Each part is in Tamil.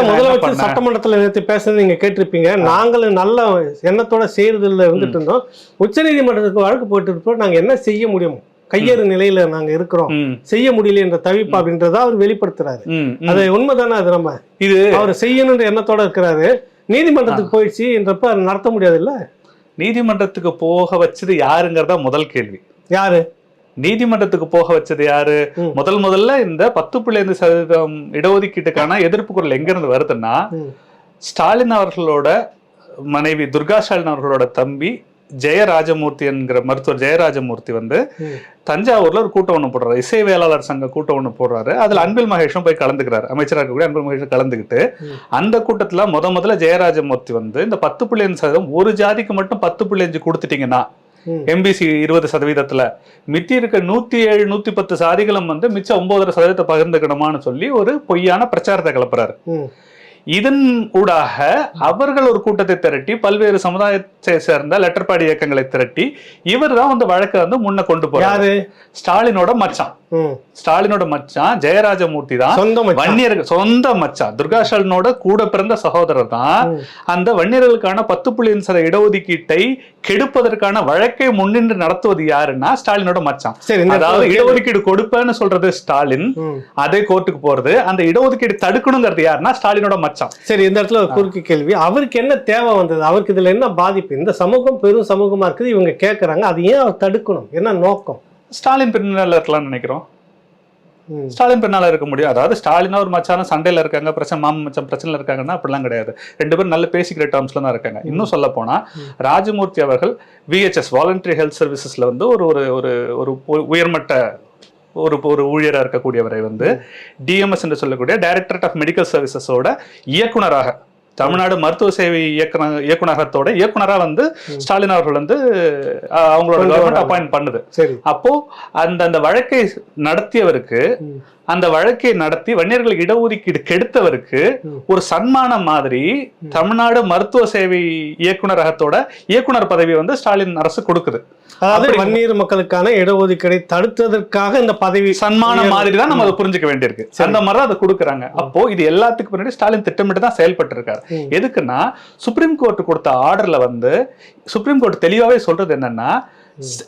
அதான் முதலமைச்சர்? சட்டமன்றத்துல நேற்று பேசுறது நீங்க கேட்டிருப்பீங்க. நாங்களும் நல்ல எண்ணத்தோட செய்யறதுல இருந்துட்டு இருந்தோம் உச்சநீதிமன்றத்துக்கு வழக்கு போட்டு இருப்போம் நாங்க என்ன செய்ய முடியும்? கையேறு நிலையில நாங்க இருக்கிறோம். செய்ய முடியல என்ற தவிப்பு அப்படின்றத அவர் வெளிப்படுத்துறாரு. அது உண்மைதானே அது நம்ம? இது அவர் செய்யணுன்ற எண்ணத்தோட இருக்கிறாரு. நீதிமன்றத்துக்கு போயிடுச்சு என்றப்ப நடத்த முடியாது இல்ல நீதிமன்றத்துக்கு போக வச்சது யாருங்கிறதா முதல் கேள்வி. யாரு? நீதிமன்றத்துக்கு போக வச்சது யாரு. முதல் முதல்ல இந்த பத்து புள்ளி ஐந்து சதவீதம் இடஒதுக்கீட்டுக்கான எதிர்ப்பு குரல் எங்க இருந்து வருதுன்னா. ஸ்டாலின் அவர்களோட மனைவி துர்கா ஸ்டாலின் அவர்களோட தம்பி ஜெயராஜமூர்த்தி என்கிற மருத்துவர் ஜெயராஜமூர்த்தி வந்து. தஞ்சாவூர்ல ஒரு கூட்டம் ஒன்று போடுறாரு இசை வேளாளர் சங்க கூட்டம் ஒன்று போடுறாரு அதுல அன்பில் மகேஷும் போய் கலந்துக்கிறாரு அமைச்சராக இருக்கக்கூடிய அன்பில் மகேஷும் கலந்துக்கிட்டு. அந்த கூட்டத்துல முத முதல்ல ஜெயராஜமூர்த்தி வந்து இந்த பத்து புள்ளி அஞ்சு சதவீதம் ஒரு ஜாதிக்கு மட்டும் பத்து புள்ளி அஞ்சு கொடுத்துட்டீங்கன்னா. எம்பிசி இருபது சதவீதத்துல. மித்தி இருக்க நூத்தி ஏழு நூத்தி பத்து சாதிகளும் வந்து மிச்சம் ஒன்பதரை சதவீதத்தை பகிர்ந்துக்கணுமான்னு சொல்லி ஒரு பொய்யான பிரச்சாரத்தை கிளப்புறாரு. இதன் ஊடாக அவர்கள் ஒரு கூட்டத்தை திரட்டி பல்வேறு சமுதாயத்தை சேர்ந்த லெட்டர்பாடி இயக்கங்களை திரட்டி இவர் தான் வந்து வழக்கை வந்து முன்ன கொண்டு போறாரு. ஸ்டாலினோட மச்சான். ஸ்டாலினோட மச்சான் ஜெயராஜமூர்த்தி தான். வன்னியர்கள் சொந்த மச்சான். துர்கா ஸ்டாலினோட கூட பிறந்த சகோதரர் தான். அந்த வன்னியர்களுக்கான பத்து புள்ளி சத இடஒதுக்கீட்டை கெடுப்பதற்கான வழக்கை முன்னின்று நடத்துவது யாருன்னா ஸ்டாலினோட மச்சான். அதாவது இடஒதுக்கீடு கொடுப்பேன்னு சொல்றது ஸ்டாலின். அதே கோர்ட்டுக்கு போறது. அந்த இடஒதுக்கீடு தடுக்கணுங்கிறது யாருன்னா ஸ்டாலினோட மச்சான். சரி இந்த இடத்துல ஒரு குறுக்கு கேள்வி. அவருக்கு என்ன தேவை வந்தது? அவருக்கு இதுல என்ன பாதிப்பு? இந்த சமூகம் பெரும் சமூகமா இருக்குது இவங்க கேக்குறாங்க. அது ஏன் அவர் தடுக்கணும்? என்ன நோக்கம்? ஸ்டாலின் பின்னால இருக்கலாம்னு நினைக்கிறோம். ஸ்டாலின் பின்னால இருக்க முடியும். அதாவது ஸ்டாலினா ஒரு மச்சான சண்டையில இருக்காங்க பிரச்சனை மாமன் மச்சான் பிரச்சனைல இருக்காங்கன்னா அப்படிலாம் கிடையாது. ரெண்டு பேரும் நல்ல பேசிக்கிற டேர்ம்ஸ்ல தான் இருக்காங்க. இன்னும் சொல்ல போனா ராஜமூர்த்தி அவர்கள் விஹெச்எஸ் வாலண்டரி ஹெல்த் சர்வீசஸ்ல வந்து ஒரு ஒரு ஒரு ஒரு உயர்மட்ட ஒரு ஒரு ஊழியராக இருக்கக்கூடியவரை வந்து டிஎம்எஸ் என்று சொல்லக்கூடிய டைரக்டரேட் ஆஃப் மெடிக்கல் சர்வீசஸோட இயக்குனராக தமிழ்நாடு மருத்துவ சேவை இயக்குனர் இயக்குனரகத்தோட இயக்குனரா வந்து ஸ்டாலின் அவர்கள் வந்து அவங்களோட கவர்மெண்ட் வராங்க. அப்பாயிண்ட் பண்ணுது அப்போ அந்த அந்த வழக்கை நடத்தியவருக்கு. அந்த வழக்கை நடத்தி வன்னியர்களுக்கு இடஒதுக்கீடு கெடுத்தவருக்கு. ஒரு சன்மானம் மாதிரி தமிழ்நாடு மருத்துவ சேவை இயக்குனரகத்தோட இயக்குனர் பதவி வந்து ஸ்டாலின் அரசு கொடுக்குது. அதாவது வன்னியர் மக்களுக்கான இடஒதுக்கீடை தடுத்ததற்காக இந்த பதவி சன்மானம் மாதிரி தான் நம்ம அதை புரிஞ்சுக்க வேண்டியிருக்கு. அந்த மாதிரி தான் அதை கொடுக்குறாங்க. அப்போ இது எல்லாத்துக்கு பின்னாடி ஸ்டாலின் திட்டமிட்டு தான் செயல்பட்டு இருக்காரு. எதுக்குன்னா சுப்ரீம் கோர்ட் கொடுத்த ஆர்டர்ல வந்து சுப்ரீம் கோர்ட் தெளிவாவே சொல்றது என்னன்னா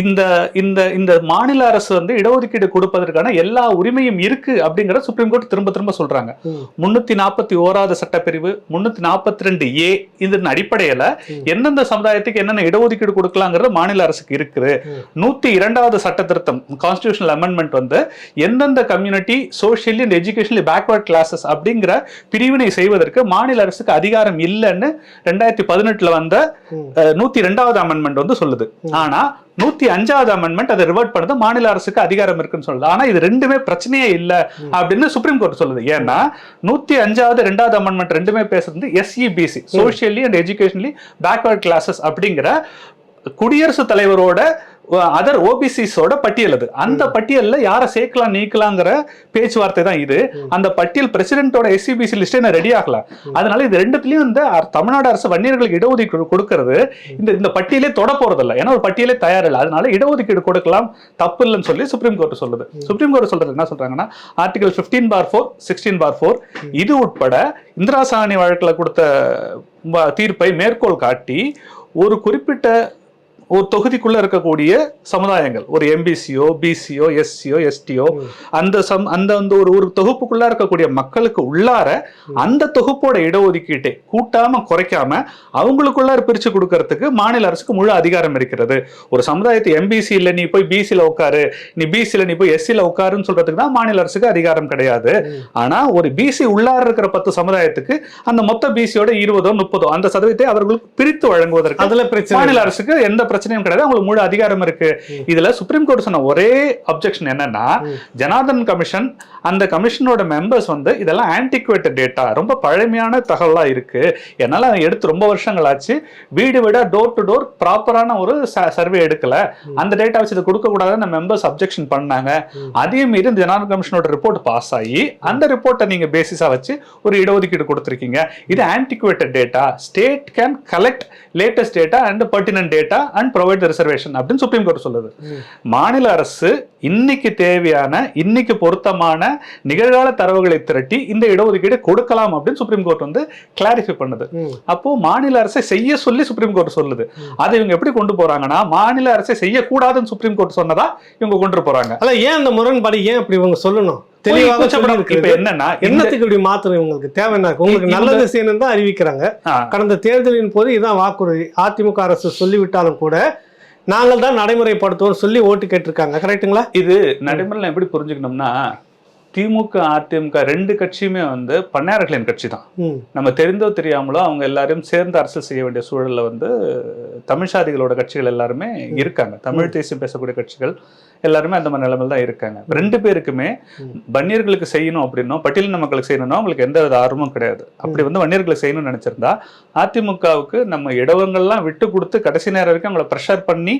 இந்த இந்த இந்த மாநில அரசு வந்து இடஒதுக்கீடு கொடுப்பதற்கான எல்லா உரிமையும் இருக்கு அப்படிங்கறத சுப்ரீம் கோர்ட் திரும்ப திரும்ப சொல்றாங்க. முன்னூத்தி நாற்பத்தி ஓராவது சட்டப்பிரிவு முன்னூத்தி நாற்பத்தி ரெண்டு ஏ இதன் அடிப்படையில. எந்தெந்த சமுதாயத்துக்கு என்னென்ன இடஒதுக்கீடு கொடுக்கலாங்கிறது மாநில அரசுக்கு இருக்குது. நூத்தி இரண்டாவது சட்ட திருத்தம் கான்ஸ்டியூஷனல் அமெண்ட்மெண்ட் வந்து எந்தெந்த community socially and educationally backward classes அப்படிங்கிற பிரிவினை செய்வதற்கு மாநில அரசுக்கு அதிகாரம் இல்லைன்னு ரெண்டாயிரத்தி பதினெட்டுல வந்த நூத்தி ரெண்டாவது அமெண்ட்மெண்ட் வந்து சொல்லுது ஆனா நூத்தி அஞ்சாவது அமெண்ட்மெண்ட் அதை ரிவர்ட் பண்ணது மாநில அரசுக்கு அதிகாரம் இருக்குன்னு சொல்லுது. ஆனா இது ரெண்டுமே பிரச்சனையே இல்ல அப்படின்னு சுப்ரீம் கோர்ட் சொல்லுது. ஏன்னா நூத்தி அஞ்சாவது ரெண்டாவது அமெண்ட்மெண்ட் ரெண்டுமே பேசுறது SEBC socially and educationally backward classes அப்படிங்கிற குடியரசுத் தலைவரோட அதர் ஓபிசிஸோட பட்டியல் அது. அந்த பட்டியல்ல யாரை சேர்க்கலாம் நீக்கலாங்கிற பேச்சுவார்த்தை தான் இது. அந்த பட்டியல் பிரசிடென்ட்டோட எஸ்சிபிசி லிஸ்ட் என்ன ரெடி ஆகல. அதனால இது ரெண்டுத்துலயும் இந்த தமிழ்நாடு அரசு வன்னியர்களுக்கு இடஒதுக்கீடு கொடுக்கறது. இந்த இந்த பட்டியலே தொட போறதில்ல. ஏன்னா ஒரு பட்டியலே தயாரில்லை. அதனால இடஒதுக்கீடு கொடுக்கலாம் தப்பு இல்லைன்னு சொல்லி சுப்ரீம் கோர்ட் சொல்லுது. சுப்ரீம் கோர்ட் சொல்றது என்ன சொல்றாங்கன்னா article 15 bar four sixteen bar four இது உட்பட இந்திரா சாணி வழக்குல கொடுத்த தீர்ப்பை மேற்கோள் காட்டி ஒரு குறிப்பிட்ட ஒரு தொகுதிக்குள்ள இருக்கக்கூடிய சமுதாயங்கள். ஒரு எம்பிசியோ பிசியோ எஸ்சியோ எஸ்டியோ அந்த சம் அந்த அந்த ஒரு ஒரு தொகுப்புக்குள்ள இருக்கக்கூடிய மக்களுக்கு உள்ளார அந்த தொகுப்போட இடஒதுக்கீட்டை கூட்டாம குறைக்காம அவங்களுக்குள்ளார பிரிச்சு கொடுக்கறதுக்கு மாநில அரசுக்கு முழு அதிகாரம் இருக்கிறது. ஒரு சமுதாயத்தை எம்பிசி இல்ல நீ போய் பிசில உட்காரு நீ பிசில நீ போய் எஸ்சில உட்காருன்னு சொல்றதுக்கு தான் மாநில அரசுக்கு அதிகாரம் கிடையாது. ஆனா ஒரு பிசி உள்ளார இருக்கிற பத்து சமுதாயத்துக்கு அந்த மொத்த பிசியோட இருபதோ முப்பதோ அந்த சதவீதத்தை அவர்களுக்கு பிரித்து வழங்குவதற்கு அதுல பிரச்சனை மாநில அரசுக்கு எந்த பிரச்சனையும் கிடையாது அவங்களுக்கு முழு அதிகாரம் இருக்கு. இதுல சுப்ரீம் கோர்ட் சொன்ன ஒரே அப்ஜெக்ஷன் என்னன்னா ஜனார்தன் கமிஷன் அந்த கமிஷனோட மெம்பர்ஸ் வந்து இதெல்லாம் ஆன்டிகுவேட்டட் டேட்டா ரொம்ப பழமையான தகவலா இருக்கு. என்னால எடுத்து ரொம்ப வருஷங்கள் ஆச்சு. வீடு வீடா டோர் டு டோர் ப்ராப்பரான ஒரு சர்வே எடுக்கல. அந்த டேட்டா வச்சு இதை கொடுக்க கூடாதுன்னு மெம்பர்ஸ் அப்ஜெக்ஷன் பண்ணாங்க. அதையும் மீறி இந்த ஜனார்தன் கமிஷனோட ரிப்போர்ட் பாஸ் ஆகி அந்த ரிப்போர்ட்டை நீங்க பேசிஸா வச்சு ஒரு இடஒதுக்கீடு கொடுத்துருக்கீங்க. இது antiquated data state can collect latest data and pertinent data and and provide reservation அப்படின்னு சுப்ரீம் கோர்ட் சொல்லுது. மாநில அரசு இன்னைக்கு தேவையான இன்னைக்கு பொருத்தமான நிகழ்கால தரவுகளை திரட்டி இந்த இடஒதுக்கீடு கொடுக்கலாம் அப்படின்னு சுப்ரீம் கோர்ட் வந்து கிளாரிஃபை பண்ணுது. அப்போ மாநில அரசை செய்ய சொல்லி சுப்ரீம் கோர்ட் சொல்லுது அதை இவங்க எப்படி கொண்டு போறாங்கன்னா மாநில அரசை செய்யக்கூடாதுன்னு சுப்ரீம் கோர்ட் சொன்னதா இவங்க கொண்டு போறாங்க அல்ல ஏன் அந்த முரண்பாடு ஏன் அப்படி இவங்க சொல்லணும் தெளிவாக இப்ப. என்னன்னா என்னத்துக்கு இப்படி மாத்திரம் இவங்களுக்கு தேவை? என்ன? உங்களுக்கு நல்லது செய்யணும் தான் அறிவிக்கிறாங்க. கடந்த தேர்தலின் போது இதான் வாக்குறுதி. அதிமுக அரசு சொல்லிவிட்டாலும் கூட நாங்கள் தான் நடைமுறைப்படுத்துவோம் சொல்லி ஓட்டு கேட்டிருக்காங்க. கரெக்ட்டுங்களா? இது நடைமுறையில் எப்படி புரிஞ்சுக்கணும்னா திமுக அதிமுக ரெண்டு கட்சியுமே வந்து பண்ணையார்களின் கட்சி தான். நம்ம தெரிந்தோ தெரியாமலோ அவங்க எல்லாரும் சேர்ந்து அரசியல் செய்ய வேண்டிய சூழல்ல வந்து தமிழ் சாதிகளோட கட்சிகள் எல்லாருமே இருக்காங்க. தமிழ் தேசியம் பேசக்கூடிய கட்சிகள் எல்லாருமே அந்த மாதிரி நிலைமையில தான் இருக்காங்க. ரெண்டு பேருக்குமே. வன்னியர்களுக்கு செய்யணும் அப்படின்னோ பட்டியலின மக்களுக்கு செய்யணும்னா அவங்களுக்கு எந்த வித ஆர்வமும் கிடையாது. அப்படி வந்து வன்னியர்களுக்கு செய்யணும்னு நினைச்சிருந்தா அதிமுகவுக்கு நம்ம இடவங்கள்லாம் விட்டு கொடுத்து கடைசி நேரம் வரைக்கும் அவங்கள ப்ரெஷர் பண்ணி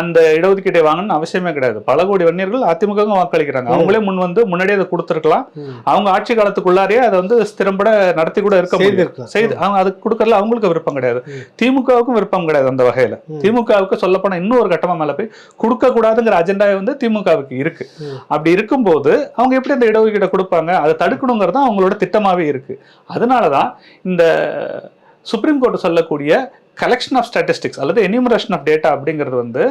அந்த இடஒதுக்கீட்டை வாங்கணும்னு அவசியமே கிடையாது. பல கோடி வன்னியர்கள் அதிமுக வாக்களிக்கிறாங்க. அவங்களே முன் வந்து முன்னாடியே அதை கொடுத்துருக்கலாம். அவங்க ஆட்சி காலத்துக்குள்ளாரே அதை வந்து ஸ்திரம்பட நடத்தி கூட இருக்க முடியும். செய்து அவங்க அதுக்கு கொடுக்கறதுல அவங்களுக்கு விருப்பம் கிடையாது. திமுகவுக்கும் விருப்பம் கிடையாது அந்த வகையில. திமுகவுக்கு சொல்லப்போனா இன்னும் ஒரு கட்டமா மேல போய் கொடுக்க கூடாதுங்கிற அஜெண்டா வந்து திமுகவுக்கு இருக்கு. அப்படி இருக்கும்போது அவங்க எப்படி அந்த இடஒதுக்கீடை கொடுப்பாங்க அதை தடுக்கணுங்கிறது தான் அவங்களோட திட்டமாவே இருக்கு அதனாலதான் இந்த சுப்ரீம் கோர்ட் சொல்லக்கூடிய கலெக்ஷன் ஆஃப் ஸ்டாட்டிஸ்டிக்ஸ் அல்லது எனிமரேஷன் ஆஃப் டேட்டா அப்படிங்கிறது வந்து.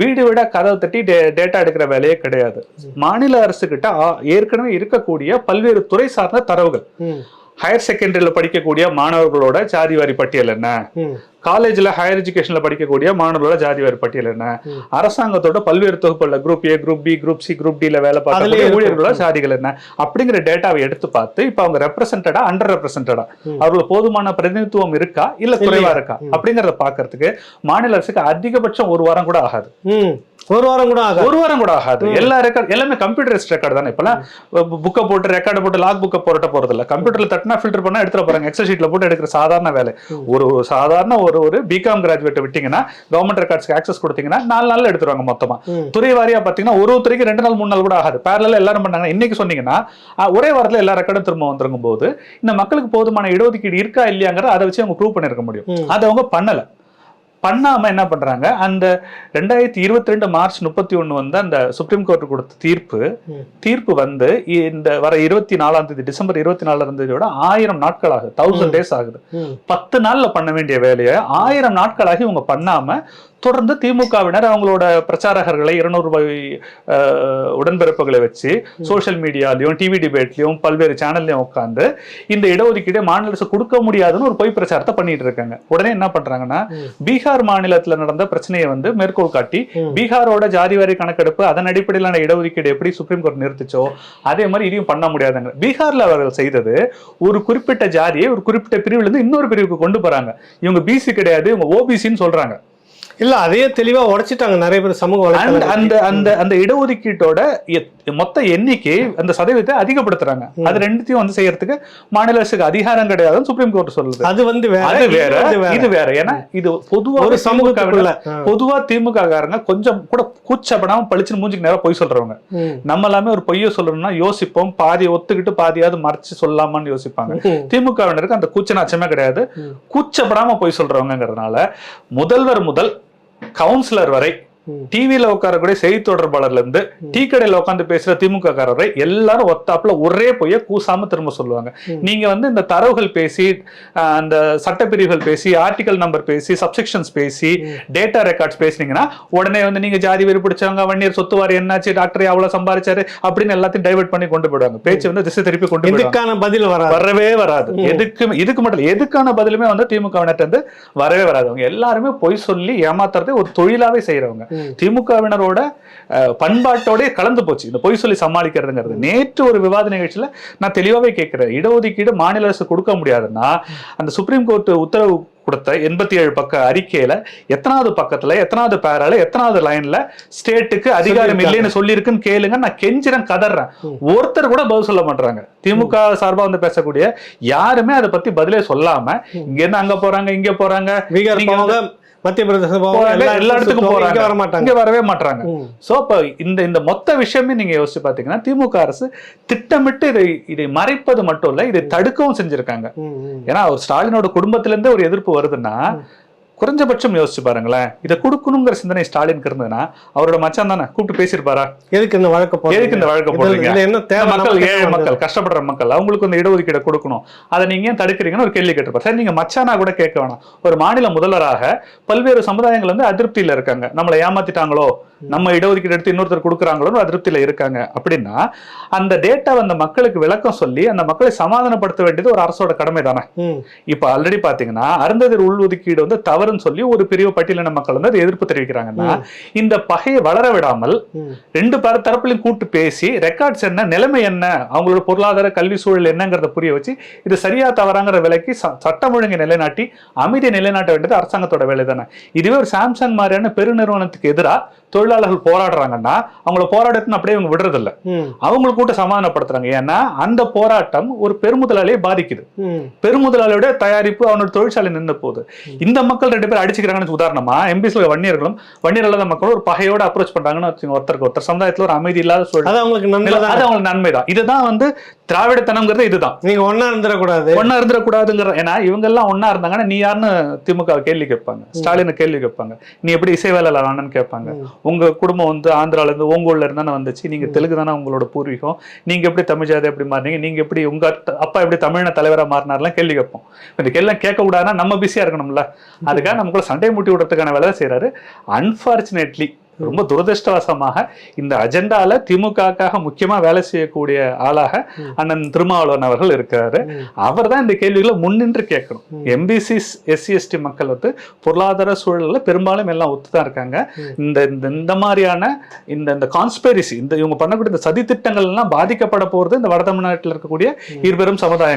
வீடு வீடா கதவை தட்டி டேட்டா எடுக்கிற வேலையே கிடையாது மாநில அரசு கிட்ட ஏற்கனவே இருக்கக்கூடிய பல்வேறு துறை சார்ந்த தரவுகள். ஹையர் செகண்டரியில படிக்கக்கூடிய மாணவர்களோட ஜாதி வாரி பட்டியல் என்ன. காலேஜ்ல ஹையர் எஜுகேஷன்ல படிக்கக்கூடிய மாணவர்களோட ஜாதி வாரி பட்டியல் என்ன. அரசாங்கத்தோட பல்வேறு தொகுப்புல group A group B group C group டில வேலை பார்க்கக்கூடிய. ஊழியர்களோட ஜாதிகள் என்ன அப்படிங்கிற டேட்டாவை எடுத்து பார்த்து இப்ப அவங்க ரெப்ரசன்டடா அண்டர் ரெப்ரசன்டடா ம். அவர்களுக்கு போதுமான பிரதிநிதித்துவம் இருக்கா இல்ல குறைவா? இருக்கா. அப்படிங்கறத பாக்குறதுக்கு மாநில அரசுக்கு அதிகபட்சம் ஒரு வாரம் கூட ஆகாது. ஒரு வாரம் கூட ஆகாது. ஒரு வாரம் கூட ஆகாது. எல்லா ரெக்கார்ட் எல்லாமே கம்ப்யூட்டரைஸ்ட் ரெக்கார்டு தானே. இப்பெல்லாம் புக்கை போட்டு ரெக்கார்டு போட்டு லாக் புக்கை போட்ட போறது இல்ல கம்ப்யூட்டர்ல தட்டினா ஃபில்டர் பண்ணா எடுத்துட்டு போறாங்க. எக்ஸல் ஷீட்ல போட்டு எடுக்கிற சாதாரண வேலை. ஒரு சாதாரண ஒரு ஒரு பிகாம் கிராஜுவேட் விட்டீங்கன்னா கவர்மெண்ட் ரெக்கார்ட்ஸ்க்கு ஆக்சஸ் கொடுத்தீங்கன்னா நாலு நாள்ல எடுத்துருவாங்க மொத்தமா. துறை வாரியா பாத்தீங்கன்னா ஒரு துறைக்கு ரெண்டு நாள் மூணு நாள் கூட ஆகாது. பேரல எல்லாரும் பண்ணாங்க. இன்னைக்கு சொன்னீங்கன்னா ஒரே வாரத்துல எல்லா ரெக்கார்டும் திரும்ப வந்துருக்கும் போது இந்த மக்களுக்கு போதுமான இடஒதுக்கீடு இருக்கா இல்லையாங்கிறத அதை வச்சு அவங்க ப்ரூவ் பண்ணிருக்க முடியும். அதை அவங்க பண்ணல. பண்ணாம என்ன பண்றாங்க அந்த ரெண்டாயிரத்தி இருபத்தி ரெண்டு மார்ச் முப்பத்தி ஒண்ணு வந்து அந்த சுப்ரீம் கோர்ட் கொடுத்த தீர்ப்பு. தீர்ப்பு வந்து இந்த வர இருபத்தி நாலாம் தேதி டிசம்பர் இருபத்தி நாலாம் தேதியோட ஆயிரம் நாட்கள் ஆகுது தௌசண்ட் டேஸ் ஆகுது. பத்து நாள்ல பண்ண வேண்டிய வேலையை ஆயிரம் நாட்களாகி இவங்க பண்ணாம தொடர்ந்து திமுகவினர் அவங்களோட பிரச்சாரகர்களை இருநூறு ரூபாய் உடன்பிறப்புகளை வச்சு சோஷியல் மீடியாலையும் டிவி டிபேட்லயும் பல்வேறு சேனல்லையும் உட்காந்து இந்த இடஒதுக்கீடு மாநில அரசு கொடுக்க முடியாதுன்னு ஒரு பொய் பிரச்சாரத்தை பண்ணிட்டு இருக்காங்க. உடனே என்ன பண்றாங்கன்னா. பீகார் மாநிலத்துல நடந்த பிரச்சனையை வந்து மேற்கோள் காட்டி. பீகாரோட ஜாதி வாரி கணக்கெடுப்பு அதன் அடிப்படையிலான இடஒதுக்கீடு எப்படி சுப்ரீம் கோர்ட் நிறுத்துச்சோ அதே மாதிரி இதையும் பண்ண முடியாதுங்க. பீகார்ல அவர்கள் செய்தது ஒரு குறிப்பிட்ட ஜாதியை ஒரு குறிப்பிட்ட பிரிவுல இருந்து இன்னொரு பிரிவுக்கு கொண்டு போறாங்க. இவங்க பிசி கிடையாது இவங்க ஓபிசின்னு சொல்றாங்க. இல்ல அதையே தெளிவா உடைச்சிட்டாங்க நிறைய பேர் சமூக அந்த அந்த அந்த இடஒதுக்கீட்டோட மொத்த எண்ணிக்கை அந்த சதவீதத்தை அதிகப்படுத்துறாங்க அது ரெண்டுத்தையும் வந்து செய்யறதுக்கு மாநில அரசுக்கு அதிகாரம் கிடையாதுன்னு சுப்ரீம் கோர்ட் சொல்லுது அது வந்து வேற அது வேற. இது வேற ஏன்னா இது பொதுவா ஒரு சமூகத்துக்குள்ள ஆ. பொதுவா திமுக காரங்க கொஞ்சம் கூட கூச்சப்படாம பளிச்சுன்னு மூஞ்சிக்கு நேரா பொய் சொல்றவங்க. நம்ம எல்லாமே ஒரு பொய்ய சொல்லணும்னா யோசிப்போம் பாதியை ஒத்துக்கிட்டு பாதியாவது மறைச்சு சொல்லலாமான்னு யோசிப்பாங்க. திமுகவினருக்கு அந்த கூச்ச நாச்சமே கிடையாது. கூச்சப்படாம போய் சொல்றவங்கிறதுனால முதல்வர் முதல் கவுன்சிலர் வரை. டிவியில உட்காரக்கூடிய செய்தி தொடர்பாளர்ல இருந்து டீ கடையில உட்காந்து பேசுற திமுக காரர் எல்லாரும் ஒத்தாப்புல ஒரே பொய்ய கூசாம திரும்ப சொல்லுவாங்க. நீங்க வந்து இந்த தரவுகள் பேசி அந்த சட்டப்பிரிவுகள் பேசி ஆர்டிகல் நம்பர் பேசி சப்செக்ஷன்ஸ் பேசி டேட்டா ரெக்கார்ட்ஸ் பேசுனீங்கன்னா உடனே வந்து நீங்க ஜாதி வெறி பிடிச்சவங்க வன்னியர் சொத்து வாரி என்னாச்சு டாக்டர் எவ்வளவு சம்பாரிச்சாரு அப்படின்னு எல்லாத்தையும் டைவர்ட் பண்ணி கொண்டு போயிடுவாங்க. பேச்சு வந்து திசை திருப்பி கொண்டு இதுக்கான பதில் வரவே வராது. எதுக்கு இதுக்கு மட்டும் எதுக்கான பதிலுமே வந்து திமுகவினர்ட்ட இருந்து வரவே வராது. அவங்க எல்லாருமே பொய் சொல்லி ஏமாத்துறதே ஒரு தொழிலாவே செய்யறவங்க. திமுகவினரோட அஹ், பண்பாட்டோடே கலந்து போச்சு. இந்த பொய் சொல்லி சமாளிக்கிறதுங்கிறது. நேற்று ஒரு விவாத நிகழ்ச்சியில நான் தெளிவாவே கேட்கிறேன். இடஒதுக்கீடு மாநில அரசு கொடுக்க முடியாதுன்னா அந்த சுப்ரீம் கோர்ட் உத்தரவு கொடுத்த எண்பத்தி ஏழு பக்க அறிக்கையில எத்தனாவது பக்கத்துல எத்தனாவது பேரால எத்தனாவது லைன்ல ஸ்டேட்டுக்கு அதிகாரம். இல்லைன்னு சொல்லியிருக்குன்னு கேளுங்க நான் கெஞ்சிறேன் கதறேன். ஒருத்தர் கூட பதில் சொல்ல மாட்டாங்க திமுக சார்பா வந்து பேசக்கூடிய யாருமே அதை பத்தி பதிலே சொல்லாம இங்க இருந்து அங்க போறாங்க இங்க போறாங்க. மத்திய பிரதேசம் போறாங்க, எல்லா இடத்துக்கும் போறாங்க. வர மாட்டாங்க. இங்க வரவே மாட்டாங்க. சோ அப்ப இந்த இந்த மொத்த விஷயமே நீங்க யோசிச்சு பாத்தீங்கன்னா திமுக அரசு திட்டமிட்டு இதை இதை மறைப்பது மட்டும் இல்ல இதை தடுக்கவும் செஞ்சிருக்காங்க. ஏன்னா ஸ்டாலினோட குடும்பத்துல இருந்தே ஒரு எதிர்ப்பு வருதுன்னா குறைஞ்சபட்சம் யோசிச்சு பாருங்களேன். இதை கொடுக்கணுங்கிற சிந்தனை ஸ்டாலினுக்கு இருந்ததுன்னா அவரோட மச்சான் தானே? கூப்பிட்டு பேசியிருப்பாரா? எதுக்கு இந்த வழக்கு? எதுக்கு இந்த வழக்கு போடுறீங்க? இதுல என்ன தேவை மக்கள் ஏழை மக்கள் கஷ்டப்படுற மக்கள் அவங்களுக்கு இந்த இடஒதுக்கீடு கொடுக்கணும். அதை நீங்க ஏன் தடுக்கிறீங்கன்னு ஒரு கேள்வி கேட்டிருப்பார். சரி நீங்க மச்சானா கூட கேட்க வேணாம். ஒரு மாநில முதல்வராக பல்வேறு சமுதாயங்கள் வந்து அதிருப்தியில இருக்காங்க. நம்மளை ஏமாத்திட்டாங்களோ? நம்ம இடஒதுக்கீடு எடுத்து இன்னொருத்தர் கொடுக்குறாங்களோன்னு அதிருப்தியில இருக்காங்க. அப்படின்னா அந்த டேட்டா அந்த மக்களுக்கு விளக்கம் சொல்லி அந்த மக்களை சமாதானப்படுத்த வேண்டியது ஒரு அரசோட கடமை தானே. இப்ப ஆல்ரெடி பாத்தீங்கன்னா அருந்ததிர் உள்ஒதுக்கீடு வந்து தவறுன்னு சொல்லி ஒரு பிரிவு பட்டியலின மக்கள் வந்து எதிர்ப்பு தெரிவிக்கிறாங்கன்னா இந்த பகையை வளர விடாமல் ரெண்டு பேர் தரப்புலையும் கூட்டு பேசி ரெக்கார்ட்ஸ் என்ன நிலைமை என்ன அவங்களோட பொருளாதார கல்வி சூழல் என்னங்கிறத புரிய வச்சு இது சரியா தவறாங்கிற விலைக்கு சட்டம் ஒழுங்கை நிலைநாட்டி அமைதியை நிலைநாட்ட வேண்டியது அரசாங்கத்தோட வேலை தானே இதுவே ஒரு சாம்சங் மாதிரியான பெருநிறுவனத்துக்கு எதிராக தொழிலாளர்கள் போராடுறாங்கன்னா அவங்கள போராட்டத்தின்னு அப்படியே இவங்க விடுறதில்ல. ம், அவங்களுக்கு கூட்ட சமாதானப்படுத்துறாங்க. ஏன்னா அந்த போராட்டம் ஒரு பெருமுதலாளியை பாதிக்குது. பெருமுதலாளியோட தயாரிப்பு அவனோட தொழிற்சாலை நின்று போகுது. இந்த மக்கள் ரெண்டு பேரும் அடிச்சுக்கிறாங்கன்னு உதாரணமா எம்பிஸ்ல வன்னியர்களும் வன்னியர் இல்லாத மக்களும் ஒரு பகையோட அப்ரோச் பண்றாங்கன்னு வச்சுக்கோங்க. ஒருத்தருக்கு ஒருத்தர் சமுதாயத்துல ஒரு அமைதி இல்லாத சூழல். அது அவங்களுக்கு நன்மை நன்மைதான் இதுதான் வந்து திராவிடத்தனம்ங்கிறது இதுதான். நீங்க ஒன்னா இருந்துடக்கூடாது. ஒன்னா இருந்துடக்கூடாதுங்கிற ஏன்னா இவங்க எல்லாம் ஒன்னா இருந்தாங்கன்னா நீ யாருன்னு திமுக கேள்வி கேட்பாங்க ஸ்டாலின் கேள்வி கேட்பாங்க. நீ எப்படி இசைவேலாளர்னு கேட்பாங்க. ம். உங்க குடும்பம் வந்து ஆந்திரால இருந்து உங்க ஊர்ல இருந்தானே வந்துச்சு. நீங்க தெலுங்கு தானே உங்களோட பூர்வீகம். நீங்க எப்படி தமிழ் ஜாதி எப்படி மாறினீங்க? நீங்க எப்படி உங்க அப்பா எப்படி தமிழின தலைவரா மாறினார்லாம் கேள்வி கேட்போம். இந்த கேள்வி கேட்க கூடாதுன்னா நம்ம பிஸியா இருக்கணும்ல. அதுக்காக நமக்குள்ள சண்டை மூட்டி விடுறதுக்கான வேலை செய்யறாரு அன்பார்ச்சுனேட்லி ரொம்ப துரதிருஷ்டவசமாக இந்த அஜெண்டால திமுகக்காக முக்கியமா வேலை செய்யக்கூடிய ஆளாக. அண்ணன் திருமாவளவன் அவர்கள் இருக்கிறாரு. அவர் தான் இந்த கேள்விகளை முன்னின்று கேட்கணும். எம்பிசி எஸ்சி எஸ்டி மக்கள் வந்து பொருளாதார சூழல்ல பெரும்பாலும் எல்லாம் ஒத்து தான் இருக்காங்க இந்த இந்த மாதிரியான இந்த இந்த கான்ஸ்பெரிசி இந்த இவங்க பண்ணக்கூடிய இந்த சதி திட்டங்கள் எல்லாம் பாதிக்கப்பட போறது இந்த வட தமிழ்நாட்டில் இருக்கக்கூடிய இருபெரும் சமுதாயம்